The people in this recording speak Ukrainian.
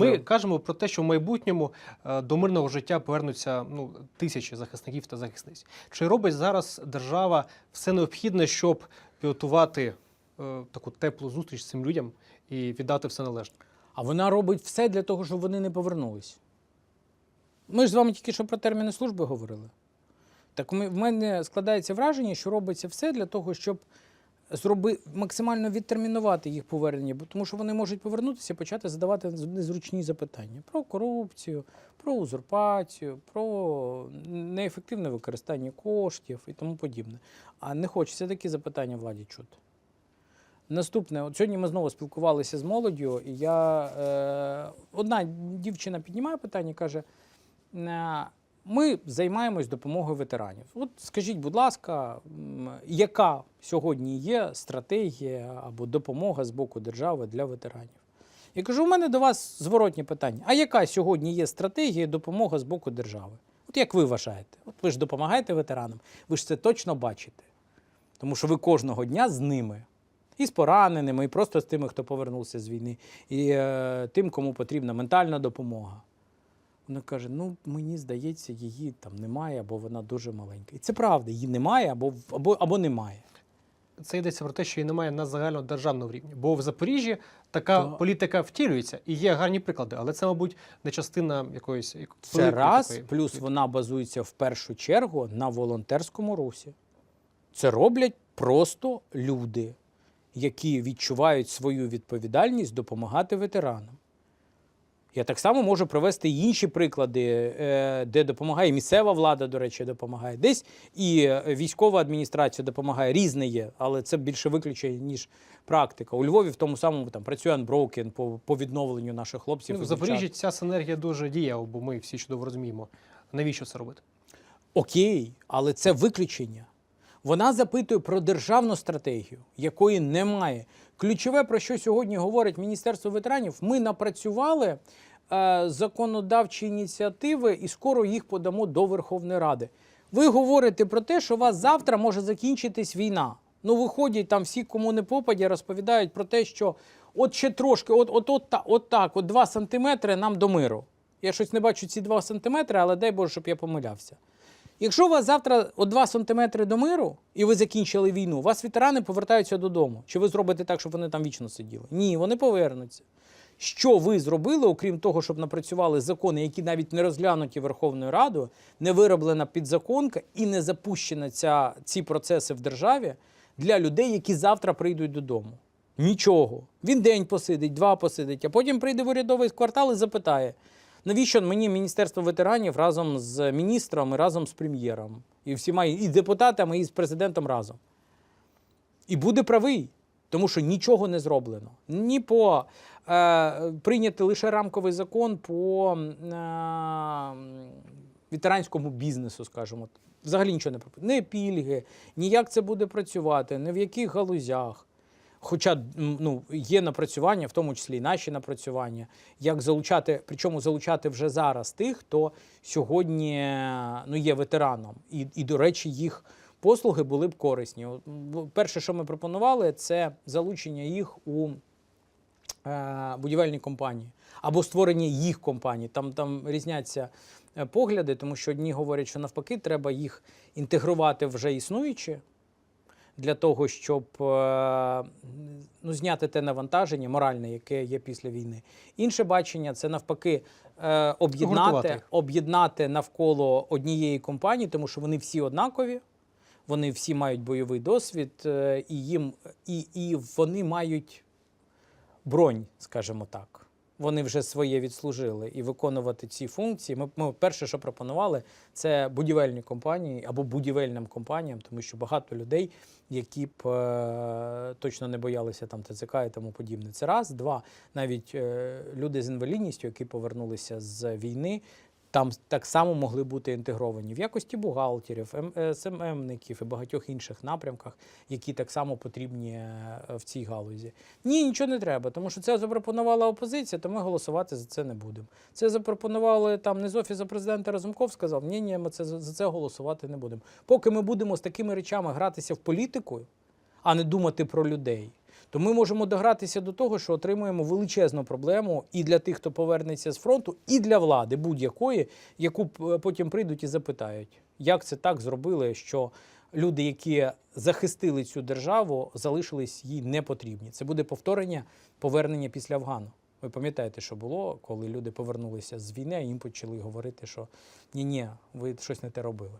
Ми кажемо про те, що в майбутньому е, до мирного життя повернуться ну, тисячі захисників та захисниць. Чи робить зараз держава все необхідне, щоб підготувати е, таку теплу зустріч з цим людям і віддати все належне? А вона робить все для того, щоб вони не повернулись. Ми ж з вами тільки що про терміни служби говорили. Так ми- в мене складається враження, що робиться все для того, щоб зроби, максимально відтермінувати їх повернення, бо- тому що вони можуть повернутися і почати задавати незручні запитання про корупцію, про узурпацію, про неефективне використання коштів і тому подібне. А не хочеться такі запитання владі чути. Наступне, от сьогодні ми знову спілкувалися з молоддю, і я е, одна дівчина піднімає питання і каже: е, ми займаємось допомогою ветеранів. От скажіть, будь ласка, яка сьогодні є стратегія або допомога з боку держави для ветеранів? Я кажу, у мене до вас зворотні питання. А яка сьогодні є стратегія допомога з боку держави? От як ви вважаєте? От ви ж допомагаєте ветеранам, ви ж це точно бачите. Тому що ви кожного дня з ними. І з пораненими, і просто з тими, хто повернувся з війни, і е, тим, кому потрібна ментальна допомога. Вона каже: ну мені здається, її там немає, або вона дуже маленька. І це правда, її немає або, або, або немає. Це йдеться про те, що її немає на загальнодержавному рівні. Бо в Запоріжжі така Так. політика втілюється і є гарні приклади, але це, мабуть, не частина якоїсь як- Це раз, такої плюс вона базується в першу чергу на волонтерському русі. Це роблять просто люди, які відчувають свою відповідальність допомагати ветеранам. Я так само можу привести інші приклади, е, де допомагає місцева влада, до речі, допомагає. Десь і е, військова адміністрація допомагає. Різне є, але це більше виключення, ніж практика. У Львові в тому самому там працює Unbroken по, по відновленню наших хлопців. Ну, в Запоріжжі ця синергія дуже дієва, бо ми всі чудово розуміємо, навіщо це робити. Окей, але це виключення. Вона запитує про державну стратегію, якої немає. Ключове, про що сьогодні говорить Міністерство ветеранів, ми напрацювали законодавчі ініціативи і скоро їх подамо до Верховної Ради. Ви говорите про те, що у вас завтра може закінчитись війна. Ну, виходять там всі, кому не попаді, розповідають про те, що от ще трошки, от, от, от, от так, от 2 сантиметри нам до миру. Я щось не бачу ці 2 сантиметри, але дай Боже, щоб я помилявся. Якщо у вас завтра о 2 сантиметри до миру, і ви закінчили війну, вас ветерани повертаються додому. Чи ви зробите так, щоб вони там вічно сиділи? Ні, вони повернуться. Що ви зробили, окрім того, щоб напрацювали закони, які навіть не розглянуті Верховною Радою, не вироблена підзаконка і не запущена ця, ці процеси в державі для людей, які завтра прийдуть додому? Нічого. Він день посидить, два посидить, а потім прийде в урядовий квартал і запитає: навіщо мені Міністерство ветеранів разом з міністром і разом з прем'єром, і всіма і депутатами, і з президентом разом. І буде правий, тому що нічого не зроблено. Ні по е, прийняти лише рамковий закон по е, ветеранському бізнесу, скажімо. Взагалі нічого не пропонує. Не пільги, ні як це буде працювати, ні в яких галузях. Хоча ну, є напрацювання, в тому числі і наші напрацювання, як залучати, причому залучати вже зараз тих, хто сьогодні ну, є ветераном. І, і, до речі, їх послуги були б корисні. Перше, що ми пропонували, це залучення їх у е, будівельні компанії або створення їх компаній. Там, там різняться е, погляди, тому що одні говорять, що навпаки, треба їх інтегрувати вже існуючі для того, щоб е, ну, зняти те навантаження моральне, яке є після війни. Інше бачення це навпаки об'єднати, об'єднати навколо однієї компанії, тому що вони всі однакові. Вони всі мають бойовий досвід, е, і їм і, і вони мають бронь, скажімо так. Вони вже своє відслужили і виконувати ці функції. Ми, ми перше, що пропонували, це будівельні компанії або будівельним компаніям, тому що багато людей, які б е, точно не боялися там ТЦК і тому подібне. Це раз, два. Навіть е, люди з інвалідністю, які повернулися з війни, там так само могли бути інтегровані в якості бухгалтерів, ем- е, СММників і багатьох інших напрямках, які так само потрібні е, в цій галузі. Ні, нічого не треба, тому що це запропонувала опозиція, то ми голосувати за це не будемо. Це запропонували там не з офісу президента Разумков сказав, ні, ні, ми це за за це голосувати не будемо. Поки ми будемо з такими речами гратися в політику, а не думати про людей, то ми можемо догратися до того, що отримуємо величезну проблему і для тих, хто повернеться з фронту, і для влади будь-якої, яку потім прийдуть і запитають, як це так зробили, що люди, які захистили цю державу, залишились їй не потрібні. Це буде повторення повернення після Афгану. Ви пам'ятаєте, що було, коли люди повернулися з війни, а їм почали говорити, що ні-ні, ви щось не те робили.